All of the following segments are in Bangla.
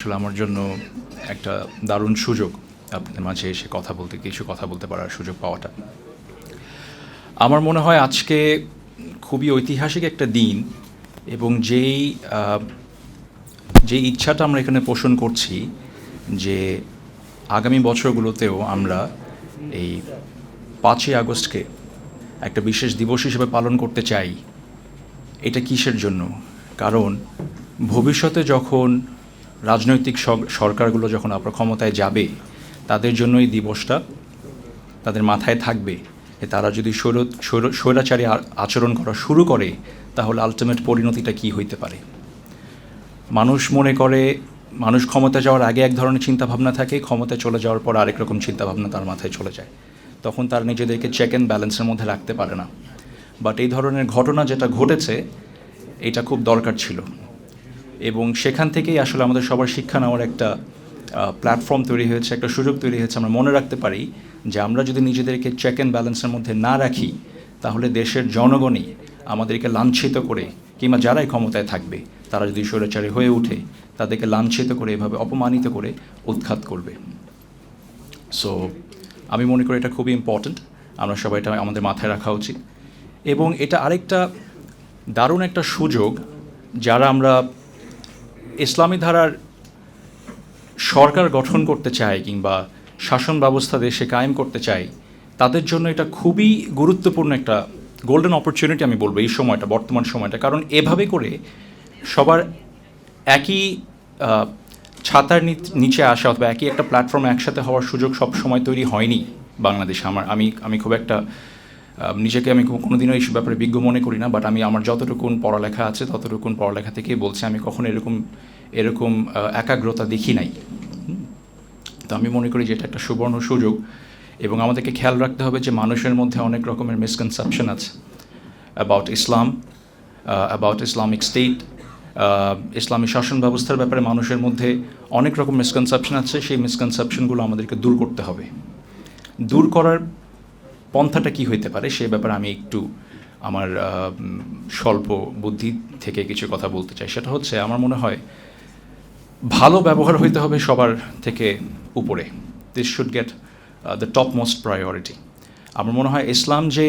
আসলে আমার জন্য একটা দারুণ সুযোগ আপনাদের মাঝে এসে কথা বলতে, কিছু কথা বলতে পারার সুযোগ পাওয়াটা। আমার মনে হয় আজকে খুবই ঐতিহাসিক একটা দিন এবং যেই যে ইচ্ছাটা আমরা এখানে পোষণ করছি যে আগামী বছরগুলোতেও আমরা এই পাঁচই আগস্টকে একটা বিশেষ দিবস হিসেবে পালন করতে চাই, এটা কিসের জন্য? কারণ ভবিষ্যতে যখন রাজনৈতিক সরকারগুলো যখন আপনার ক্ষমতায় যাবে, তাদের জন্য এই দিবসটা তাদের মাথায় থাকবে তারা যদি স্বৈর- স্বৈর- স্বৈরাচারী আচরণ করা শুরু করে, তাহলে আলটিমেট পরিণতিটা কী হইতে পারে? মানুষ মনে করে মানুষ ক্ষমতা যাওয়ার আগে এক ধরনের চিন্তাভাবনা থাকে, ক্ষমতায় চলে যাওয়ার পর আরেক রকম চিন্তাভাবনা তার মাথায় চলে যায়। তখন তার নিজেদেরকে চেক অ্যান্ড ব্যালেন্সের মধ্যে রাখতে পারে না। বাট এই ধরনের ঘটনা যেটা ঘটেছে, এটা খুব দরকার ছিল। এবং সেখান থেকেই আসলে আমাদের সবার শিক্ষা নেওয়ার একটা প্ল্যাটফর্ম তৈরি হয়েছে, একটা সুযোগ তৈরি হয়েছে আমরা মনে রাখতে পারি যে আমরা যদি নিজেদেরকে চেক অ্যান্ড ব্যালেন্সের মধ্যে না রাখি, তাহলে দেশের জনগণই আমাদেরকে লাঞ্ছিত করে কিংবা যারাই ক্ষমতায় থাকবে, তারা যদি স্বৈরাচারী হয়ে ওঠে, তাদেরকে লাঞ্ছিত করে, এভাবে অপমানিত করে উৎখাত করবে। সো আমি মনে করি এটা খুবই ইম্পর্ট্যান্ট আমরা সবাই এটা আমাদের মাথায় রাখা উচিত। এবং এটা আরেকটা দারুণ একটা সুযোগ, যারা আমরা ইসলামী ধারার সরকার গঠন করতে চায় কিংবা শাসন ব্যবস্থা দেশে কায়েম করতে চায়, তাদের জন্য এটা খুবই গুরুত্বপূর্ণ একটা গোল্ডেন অপরচুনিটি আমি বলব এই সময়টা, বর্তমান সময়টা। কারণ এভাবে করে সবার একই ছাতার নিচে আসা অথবা একই একটা প্ল্যাটফর্মে একসাথে হওয়ার সুযোগ সব সময় তৈরি হয়নি বাংলাদেশে। আমার, আমি আমি খুব একটা নিজেকে আমি কোনোদিনও এই ব্যাপারে বিজ্ঞ মনে করি না বাট আমি আমার যতটুকুন পড়ালেখা আছে, ততটুকুন পড়ালেখা থেকেই বলছি, আমি কখনো এরকম এরকম একাগ্রতা দেখি নাই। তো আমি মনে করি যে এটা একটা সুবর্ণ সুযোগ, এবং আমাদেরকে খেয়াল রাখতে হবে যে মানুষের মধ্যে অনেক রকমের মিসকনসেপশন আছে about Islam about Islamic state ইসলামী শাসন ব্যবস্থার ব্যাপারে মানুষের মধ্যে অনেক রকম মিসকনসেপশন আছে, সেই মিসকনসেপশনগুলো আমাদেরকে দূর করতে হবে। দূর করার পন্থাটা কি হইতে পারে, সে ব্যাপারে আমি একটু আমার স্বল্প বুদ্ধি থেকে কিছু কথা বলতে চাই। সেটা হচ্ছে, আমার মনে হয় ভালো ব্যবহার হইতে হবে সবার থেকে উপরে। This should get the top most priority আমার মনে হয় ইসলাম যে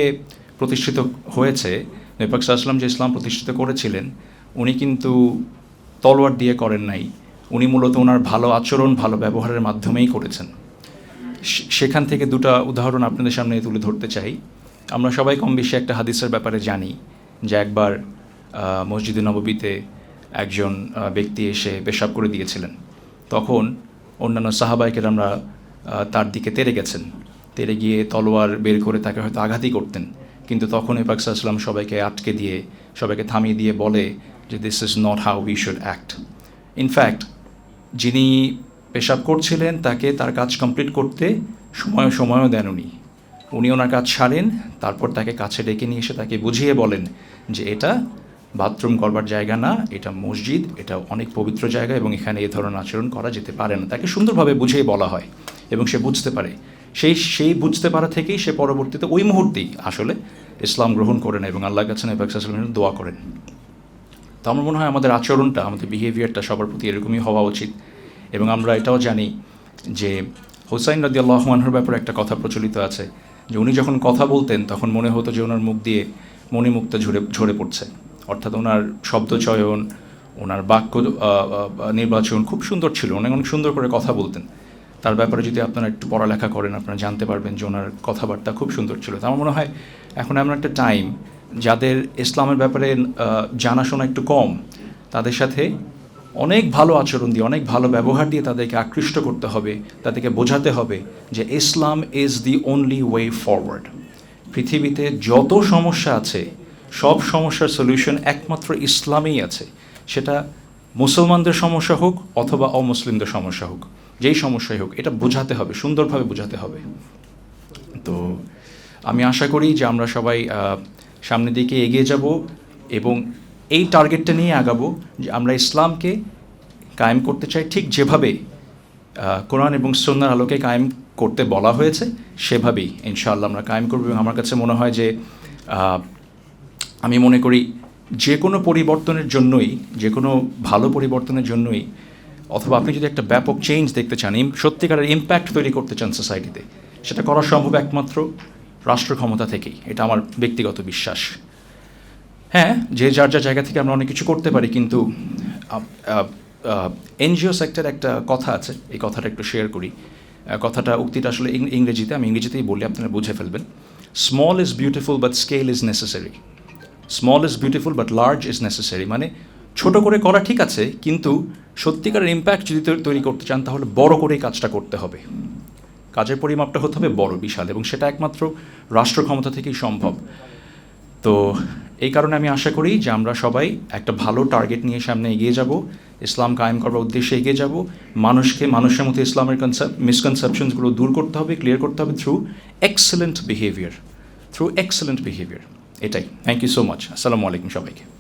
প্রতিষ্ঠিত হয়েছে, নেপাক আসলাম যে ইসলাম প্রতিষ্ঠিত করেছিলেন, উনি কিন্তু তলোয়ার দিয়ে করেন নাই। উনি মূলত ওনার ভালো আচরণ, ভালো ব্যবহারের মাধ্যমেই করেছেন। সেখান থেকে দুটা উদাহরণ আপনাদের সামনে তুলে ধরতে চাই। আমরা সবাই কম বেশি একটা হাদিসের ব্যাপারে জানি যে একবার মসজিদে নববীতে একজন ব্যক্তি এসে পেশাব করে দিয়েছিলেন। তখন অন্যান্য সাহাবাইকের আমরা তার দিকে তেরে গেছেন। তেরে গিয়ে তলোয়ার বের করে তাকে হয়তো আঘাতই করতেন। কিন্তু তখন ইপাকসাল্লাম সবাইকে আটকে দিয়ে, সবাইকে থামিয়ে দিয়ে বলে যে this is not how we should act in fact যিনি পেশাব করছিলেন, তাকে তার কাজ কমপ্লিট করতে সময় সময়ও দেন উনি উনি ওনার কাজ সারেন, তারপর তাকে কাছে ডেকে নিয়ে এসে তাকে বুঝিয়ে বলেন যে এটা বাথরুম করবার জায়গা না, এটা মসজিদ, এটা অনেক পবিত্র জায়গা এবং এখানে এ ধরনের আচরণ করা যেতে পারে না। তাকে সুন্দরভাবে বুঝিয়ে বলা হয় এবং সে বুঝতে পারে। সেই সেই বুঝতে পারা থেকেই সে পরবর্তীতে ওই মুহূর্তেই আসলে ইসলাম গ্রহণ করেন এবং আল্লাহ কাছে নবাকসাল্লামের দোয়া করেন। তো আমার মনে হয় আমাদের আচরণটা, আমাদের বিহেভিয়ারটা সবার প্রতি এরকমই হওয়া উচিত। এবং আমরা এটাও জানি যে হোসাইন রাদি আল্লাহমানহর ব্যাপারে একটা কথা প্রচলিত আছে, যে উনি যখন কথা বলতেন, তখন মনে হতো যে ওনার মুখ দিয়ে মণিমুক্ত ঝরে ঝরে পড়ছে। অর্থাৎ ওনার শব্দচয়ন ওনার বাক্য নির্বাচন খুব সুন্দর ছিল, উনি অনেক সুন্দর করে কথা বলতেন। তার ব্যাপারে যদি আপনারা একটু পড়ালেখা করেন, আপনারা জানতে পারবেন যে ওনার কথাবার্তা খুব সুন্দর ছিল। তো আমার মনে হয় এখন এমন একটা টাইম যাদের ইসলামের ব্যাপারে জানাশোনা একটু কম, তাদের সাথে অনেক ভালো আচরণ দিয়ে, অনেক ভালো ব্যবহার দিয়ে তাদেরকে আকৃষ্ট করতে হবে, তাদেরকে বোঝাতে হবে যে Islam is the only way forward পৃথিবীতে যত সমস্যা আছে, সব সমস্যার সলিউশন একমাত্র ইসলামেই আছে। সেটা মুসলমানদের সমস্যা হোক অথবা অমুসলিমদের সমস্যা হোক, যেই সমস্যাই হোক, এটা বোঝাতে হবে, সুন্দরভাবে বোঝাতে হবে। তো আমি আশা করি যে আমরা সবাই সামনের দিকে এগিয়ে যাব এবং এই টার্গেটটা নিয়ে আগাবো যে আমরা ইসলামকে কায়েম করতে চাই ঠিক যেভাবে কোরআন এবং সন্ন্যার আলোকে কায়েম করতে বলা হয়েছে, সেভাবেই ইনশাআল্লাহ আমরা কায়েম করব এবং আমার কাছে মনে হয় যে আমি মনে করি যে কোনো পরিবর্তনের জন্যই, যে কোনো ভালো পরিবর্তনের জন্যই, অথবা আপনি যদি একটা ব্যাপক চেঞ্জ দেখতে চান, ইম- সত্যিকারের ইম্প্যাক্ট তৈরি করতে চান সোসাইটিতে সেটা করা সম্ভব একমাত্র রাষ্ট্র ক্ষমতা থেকেই, এটা আমার ব্যক্তিগত বিশ্বাস। হ্যাঁ। যে যার যার জায়গা থেকে আমরা অনেক কিছু করতে পারি, কিন্তু এনজিও সেক্টর একটা কথা আছে, এই কথাটা একটু শেয়ার করি। কথাটা, উক্তিটা আসলে ইংরেজিতে, আমি ইংরেজিতেই বলি আপনারা বুঝে ফেলবেন। Small is beautiful but scale is necessary small is beautiful but large is necessary মানে ছোট করে করা ঠিক আছে, কিন্তু সত্যিকারের ইম্প্যাক্ট যদি তৈরি করতে চান, তাহলে বড় করেই কাজটা করতে হবে। কাজের পরিমাপটা হতে হবে বড়, বিশাল, এবং সেটা একমাত্র রাষ্ট্র ক্ষমতা থেকেই সম্ভব। তো এই কারণে আমি আশা করি যে আমরা সবাই একটা ভালো টার্গেট নিয়ে সামনে এগিয়ে যাব। ইসলাম কায়েম করবার উদ্দেশ্যে এগিয়ে যাব। মানুষকে, মানুষের মতো ইসলামের কনসেপ্ট মিসকনসেপশনসগুলো দূর করতে হবে ক্লিয়ার করতে হবে through excellent behaviour through excellent behaviour এটাই। থ্যাংক ইউ সো মাচ আসসালামু আলাইকুম সবাইকে।